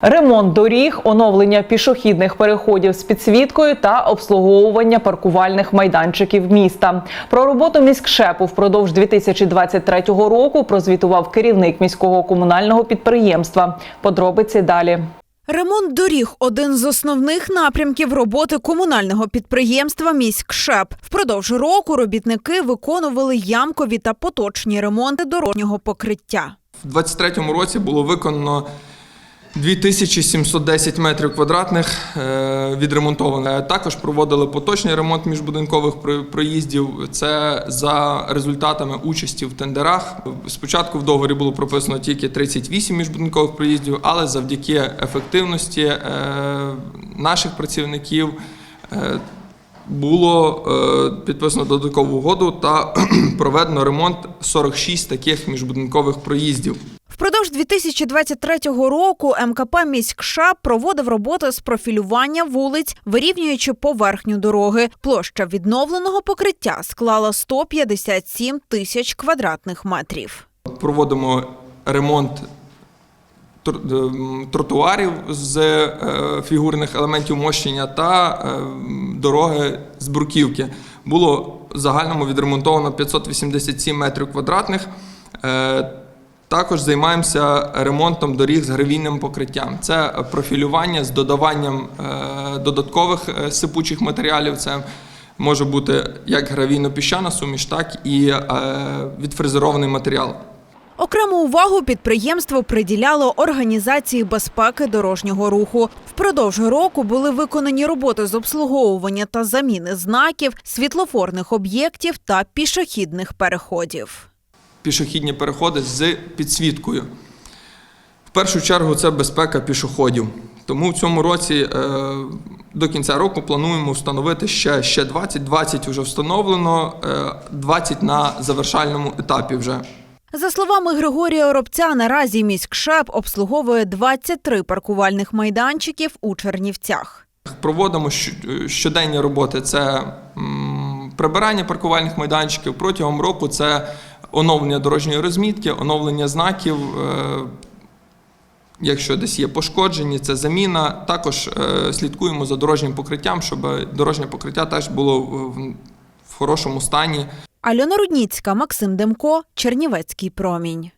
Ремонт доріг, оновлення пішохідних переходів з підсвіткою та обслуговування паркувальних майданчиків міста. Про роботу міськшепу впродовж 2023 року прозвітував керівник міського комунального підприємства. Подробиці далі. Ремонт доріг один з основних напрямків роботи комунального підприємства «Міськшеп». Впродовж року робітники виконували ямкові та поточні ремонти дорожнього покриття. У 2023 році було виконано 2710 метрів квадратних е, відремонтовано. Також проводили поточний ремонт міжбудинкових проїздів. Це за результатами участі в тендерах. Спочатку в договорі було прописано тільки 38 міжбудинкових проїздів, але завдяки ефективності е, наших працівників е, було підписано додаткову угоду та проведено ремонт 46 таких міжбудинкових проїздів. Впродовж 2023 року МКП «Міськшеп» проводив роботи з профілювання вулиць, вирівнюючи поверхню дороги. Площа відновленого покриття склала 157 тисяч квадратних метрів. Проводимо ремонт ем, тротуарів з е, фігурних елементів мощення та е, дороги з бруківки. Було загальному відремонтовано 587 метрів квадратних. Також займаємося ремонтом доріг з гравійним покриттям. Це профілювання з додаванням е, додаткових е, сипучих матеріалів. Це може бути як гравійно-піщана суміш, так і е, відфрезерований матеріал. Окрему увагу підприємство приділяло організації безпеки дорожнього руху. Впродовж року були виконані роботи з обслуговування та заміни знаків, світлофорних об'єктів та пішохідних переходів. Пішохідні переходи з підсвіткою. В першу чергу це безпека пішоходів. Тому в цьому році е, до кінця року плануємо встановити ще, ще 20, 20 вже встановлено, е, 20 на завершальному етапі вже. За словами Григорія Оробця, наразі міськшеп обслуговує 23 паркувальних майданчиків у Чернівцях. Проводимо щоденні роботи. Це прибирання паркувальних майданчиків. Протягом року це оновлення дорожньої розмітки, оновлення знаків. е, Якщо десь є пошкоджені, це заміна. Також е, слідкуємо за дорожнім покриттям, щоб дорожнє покриття теж було в, хорошому стані. Альона Рудніцька, Максим Демко, Чернівецький промінь.